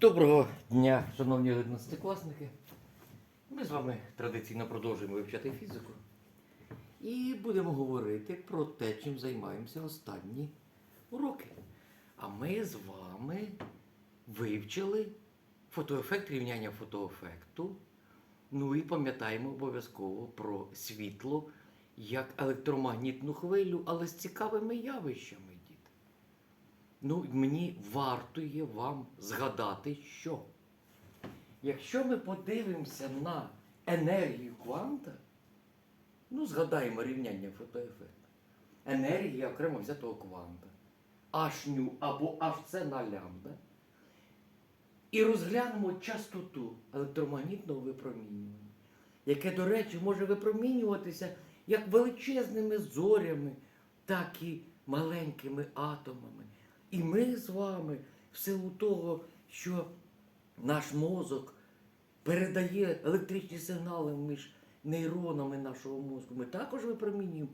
Доброго дня, шановні одинадцятикласники. Ми з вами традиційно продовжуємо вивчати фізику. І будемо говорити про те, чим займаємося останні уроки. А ми з вами вивчили фотоефект рівняння фотоефекту. Ну і пам'ятаємо обов'язково про світло як електромагнітну хвилю, але з цікавими явищами. Ну, мені варто є вам згадати, що якщо ми подивимося на енергію кванта, ну, згадаємо рівняння фотоефекту. Енергія окремо взятого кванта, H ню або HC на лямбда. І розглянемо частоту електромагнітного випромінювання, яке, до речі, може випромінюватися як величезними зорями, так і маленькими атомами. І ми з вами, в силу того, що наш мозок передає електричні сигнали між нейронами нашого мозку, ми також випромінюємо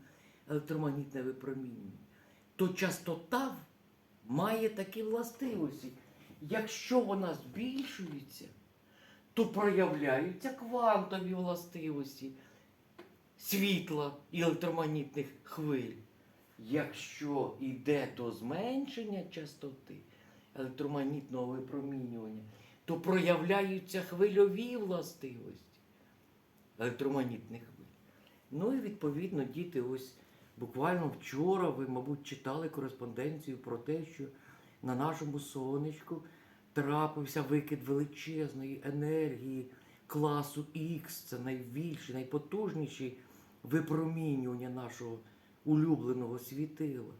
електромагнітне випромінювання, то частота має такі властивості. Якщо вона збільшується, то проявляються квантові властивості світла і електромагнітних хвиль. Якщо йде до зменшення частоти електромагнітного випромінювання, то проявляються хвильові властивості електромагнітних хвиль. Ну і відповідно, діти, ось буквально вчора ви, мабуть, читали кореспонденцію про те, що на нашому сонечку трапився викид величезної енергії класу Х. Це найбільший, найпотужніший випромінювання нашого улюбленого світила.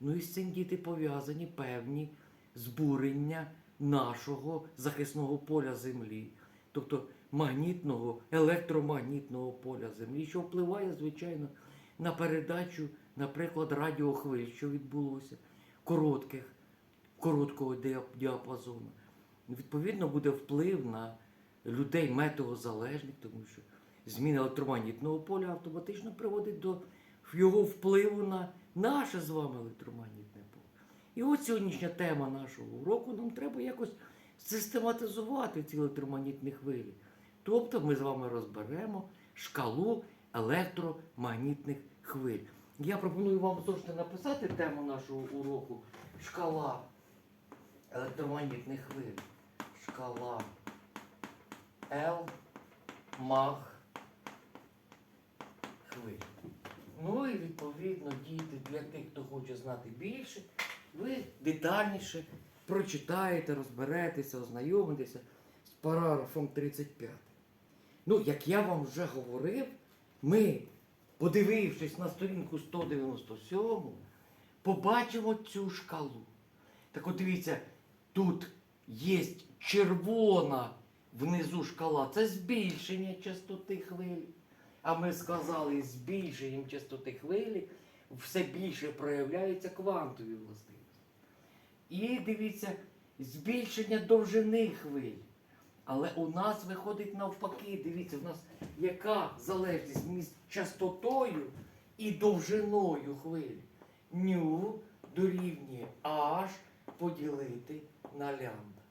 Ну і з цим діти пов'язані певні збурення нашого захисного поля Землі, тобто магнітного, електромагнітного поля Землі, що впливає, звичайно, на передачу, наприклад, радіохвиль, що відбулося, коротких, короткого діапазону. Відповідно, буде вплив на людей метеозалежних, тому що зміна електромагнітного поля автоматично приводить до його впливу на наше з вами електромагнітне поле. І от сьогоднішня тема нашого уроку нам треба якось систематизувати ці електромагнітні хвилі. Тобто ми з вами розберемо шкалу електромагнітних хвиль. Я пропоную вам зовсім написати тему нашого уроку шкала електромагнітних хвиль. Шкала L мах хвиль. Ну і відповідно, діти, для тих, хто хоче знати більше, ви детальніше прочитаєте, розберетеся, ознайомитеся з параграфом 35. Ну, як я вам вже говорив, ми, подивившись на сторінку 197, побачимо цю шкалу. Так от дивіться, тут є червона внизу шкала, це збільшення частоти хвилі. А ми сказали, з збільшенням частоти хвилі все більше проявляються квантові властивості. І дивіться, збільшення довжини хвиль. Але у нас виходить навпаки, дивіться, у нас яка залежність між частотою і довжиною хвилі. Ню дорівнює H поділити на лямбда.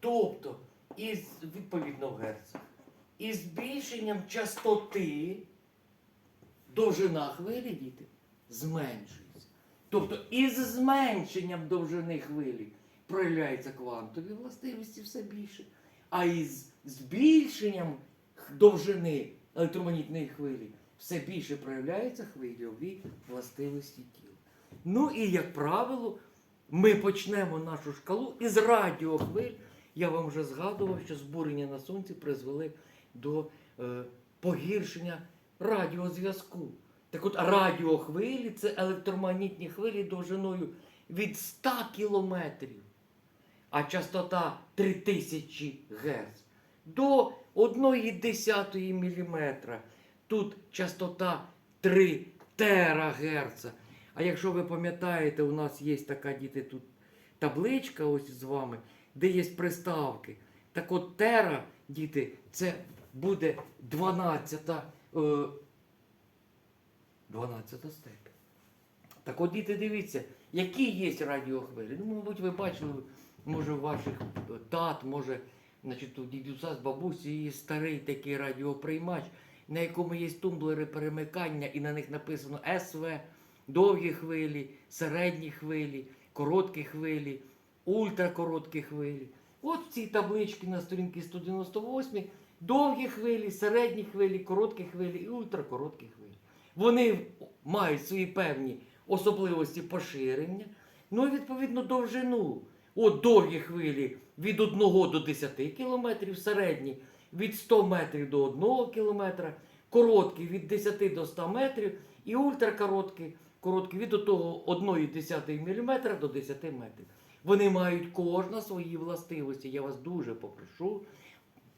Тобто, із, відповідно в герцах, із збільшенням частоти довжина хвилі, діти, зменшується. Тобто із зменшенням довжини хвилі проявляються квантові властивості все більше, а із збільшенням довжини електромагнітної хвилі все більше проявляються хвильові властивості тіла. Ну і, як правило, ми почнемо нашу шкалу із радіохвиль. Я вам вже згадував, що збурення на сонці призвели до е, погіршення радіозв'язку. Так от радіохвилі це електромагнітні хвилі довжиною від 100 кілометрів, а частота 3000 Гц до 1,1 мм. Тут частота 3 терагерца. А якщо ви пам'ятаєте, у нас є така діти тут табличка ось з вами, де є приставки. Так от тера, діти, це буде 12, е, 12 степень. Так от, діти, дивіться, які є радіохвилі. Ну, мабуть, ви бачили може ваших е, тат, може, значить, у дідуся з бабусі є старий такий радіоприймач, на якому є тумблери перемикання, і на них написано СВ, довгі хвилі, середні хвилі, короткі хвилі, ультракороткі хвилі. От в цій табличці на сторінці 198 довгі хвилі, середні хвилі, короткі хвилі і ультракороткі хвилі. Вони мають свої певні особливості поширення, ну і відповідно довжину. От довгі хвилі від 1 до 10 кілометрів, середні від 100 метрів до 1 кілометра, короткі від 10 до 100 метрів і ультракороткі короткі від того 1,1 мм до 10 метрів. Вони мають кожна свої властивості. Я вас дуже попрошу.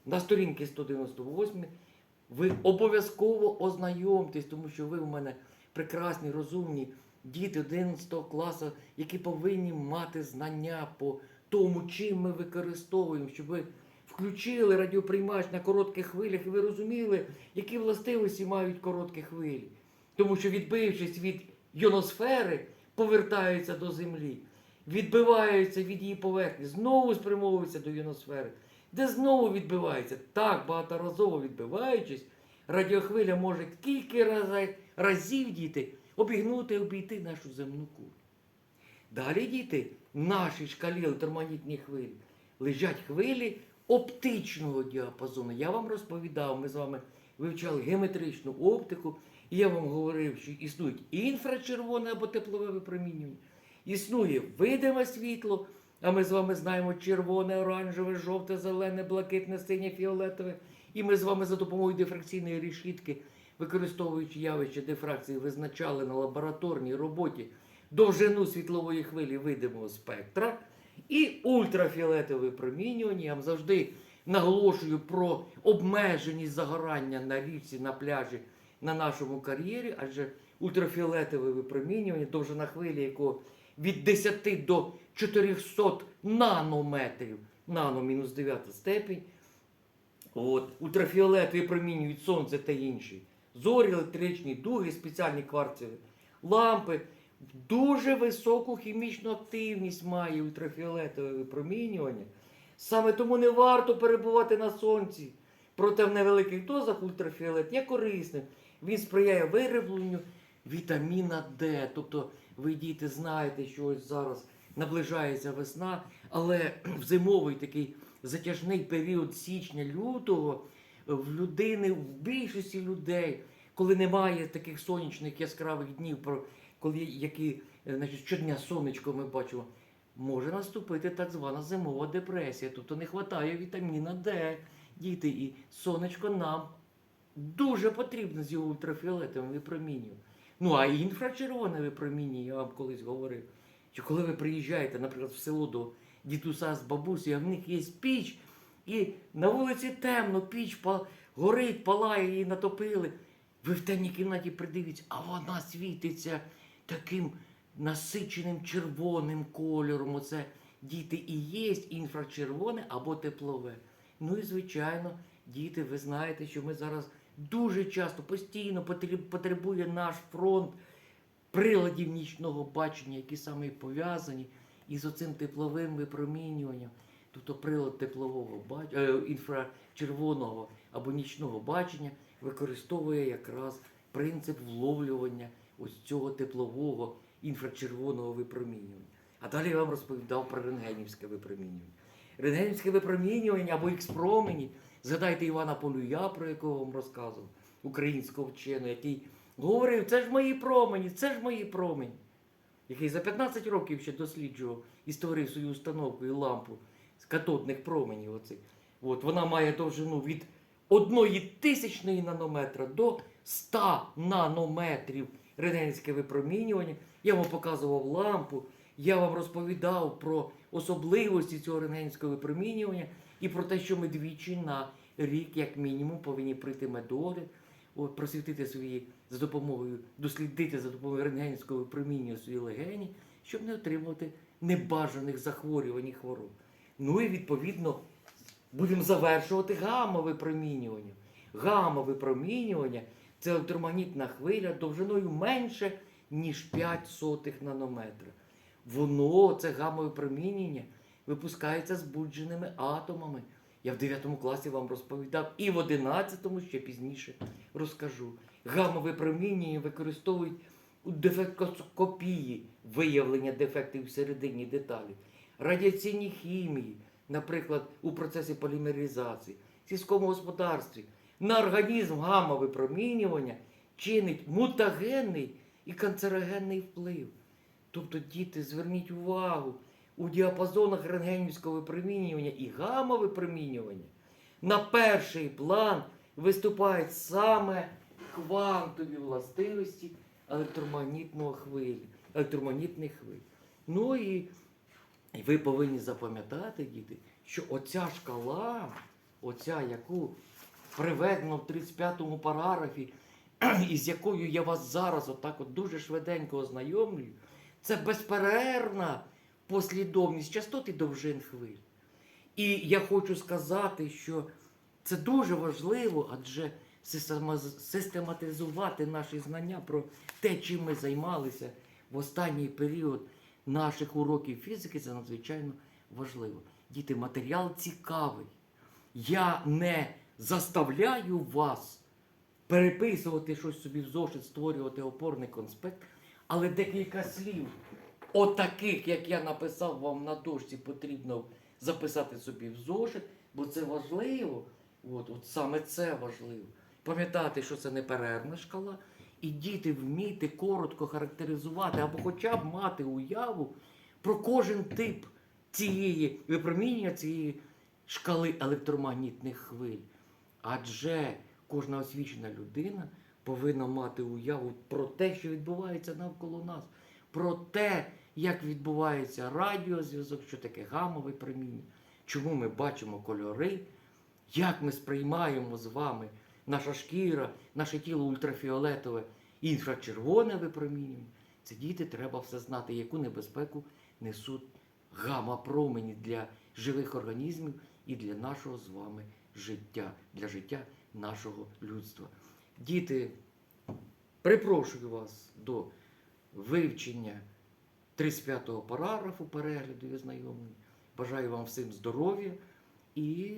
На сторінці 198 ви обов'язково ознайомтесь, тому що ви у мене прекрасні, розумні діти 11 класу, які повинні мати знання по тому, чим ми використовуємо, щоб ви включили радіоприймач на коротких хвилях, і ви розуміли, які властивості мають короткі хвилі. Тому що, відбившись від йоносфери, повертаються до землі, відбиваються від її поверхні, знову спрямовуються до йоносфери, де знову відбиваються. Так багаторазово відбиваючись, радіохвиля може кілька разів діти обігнути обійти нашу земну кулю. Далі діти в нашій шкалі електромагнітні хвилі лежать хвилі оптичного діапазону. Я вам розповідав, ми з вами вивчали геометричну оптику, і я вам говорив, що існують інфрачервоне або теплове випромінювання, існує видиме світло, а ми з вами знаємо червоне, оранжеве, жовте, зелене, блакитне, синє, фіолетове. І ми з вами за допомогою дифракційної решітки, використовуючи явище дифракції, визначали на лабораторній роботі довжину світлової хвилі видимого спектра і ультрафіолетове випромінювання. Я вам завжди наголошую про обмеженість загорання на річці, на пляжі, на нашому кар'єрі, адже ультрафіолетове випромінювання, довжина хвилі, якого від 10 до 400 нанометрів, нано мінус 9 степень. От, ультрафіолет випромінюють сонце та інші. Зорі, електричні дуги, спеціальні кварцеві лампи. Дуже високу хімічну активність має ультрафіолетове випромінювання. Саме тому не варто перебувати на сонці. Проте в невеликих дозах ультрафіолет є корисним. Він сприяє виробленню вітаміна Д. Тобто ви діти знаєте, що ось зараз наближається весна, але в зимовий такий затяжний період січня-лютого в людини, в більшості людей, коли немає таких сонячних яскравих днів, коли які е, значить, щодня сонечко ми бачимо, може наступити так звана зимова депресія. Тобто не вистачає вітаміна Д, діти, і сонечко нам дуже потрібно з його ультрафіолетовим випромінюванням. Ну а інфрачервоне випромінювання, я вам колись говорив, що коли ви приїжджаєте, наприклад, в село до дідуся з бабусею, а в них є піч, і на вулиці темно, піч горить, палає, її натопили. Ви в темній кімнаті придивіться, а вона світиться таким насиченим червоним кольором. Оце діти і є інфрачервоне або теплове. Ну і звичайно, діти, ви знаєте, що ми зараз дуже часто постійно потребує наш фронт приладів нічного бачення, які саме пов'язані із оцим тепловим випромінюванням. Тобто прилад теплового бач... е, інфрачервоного або нічного бачення використовує якраз принцип вловлювання ось цього теплового інфрачервоного випромінювання. А далі я вам розповідав про рентгенівське випромінювання. Рентгенівське випромінювання або ікс-промені. Згадайте Івана Полюя, про якого вам розказував, українського вченого, який говорив, це ж мої промені, це ж мої промені. Який за 15 років ще досліджував і створив свою установку і лампу з катодних променів. Оцих. От, вона має довжину від 1 тисячної нанометра до 100 нанометрів рентгенське випромінювання. Я вам показував лампу, я вам розповідав про особливості цього рентгенського випромінювання і про те, що ми двічі на рік, як мінімум, повинні прийти медогляд, просвітити свої за допомогою, дослідити за допомогою рентгенського випромінювання свої легені, щоб не отримувати небажаних захворювань і хвороб. Ну і відповідно будемо завершувати гамма-випромінювання. Гамма-випромінювання це електромагнітна хвиля довжиною менше, ніж 5 сотих нанометра. Воно, це гамма-випромінювання, випускається збудженими атомами. Я в 9 класі вам розповідав, і в 11 ще пізніше розкажу. Гамове промінювання використовують у дефектоскопії виявлення дефектів всередині деталі, радіаційній хімії, наприклад, у процесі полімеризації, сільському господарстві. На організм гамма випромінювання чинить мутагенний і канцерогенний вплив. Тобто, діти, зверніть увагу, у діапазонах рентгенівського випромінювання і гамма випромінювання на перший план виступають саме квантові властивості електромагнітного хвилі, електромагнітних хвиль. Ну і, ви повинні запам'ятати, діти, що оця шкала, оця, яку приведено в 35-му параграфі, і з якою я вас зараз отак от дуже швиденько ознайомлюю, це безперервна послідовність частот і довжин хвиль. І я хочу сказати, що це дуже важливо, адже систематизувати наші знання про те, чим ми займалися в останній період наших уроків фізики, це надзвичайно важливо. Діти, матеріал цікавий. Я не заставляю вас переписувати щось собі в зошит, створювати опорний конспект, але декілька слів, отаких, як я написав вам на дошці, потрібно записати собі в зошит, бо це важливо. От, от саме це важливо. Пам'ятати, що це не перервна шкала, і діти вміти коротко характеризувати або хоча б мати уяву про кожен тип цієї випромінення цієї шкали електромагнітних хвиль. Адже кожна освічена людина повинна мати уяву про те, що відбувається навколо нас, про те, як відбувається радіозв'язок, що таке гамове проміння, чому ми бачимо кольори, як ми сприймаємо з вами наша шкіра, наше тіло ультрафіолетове інфрачервоне випромінювання. Це діти треба все знати, яку небезпеку несуть гамма-промені для живих організмів і для нашого з вами життя, для життя нашого людства. Діти, припрошую вас до вивчення 35-го параграфу перегляду і ознайомлення. Бажаю вам всім здоров'я і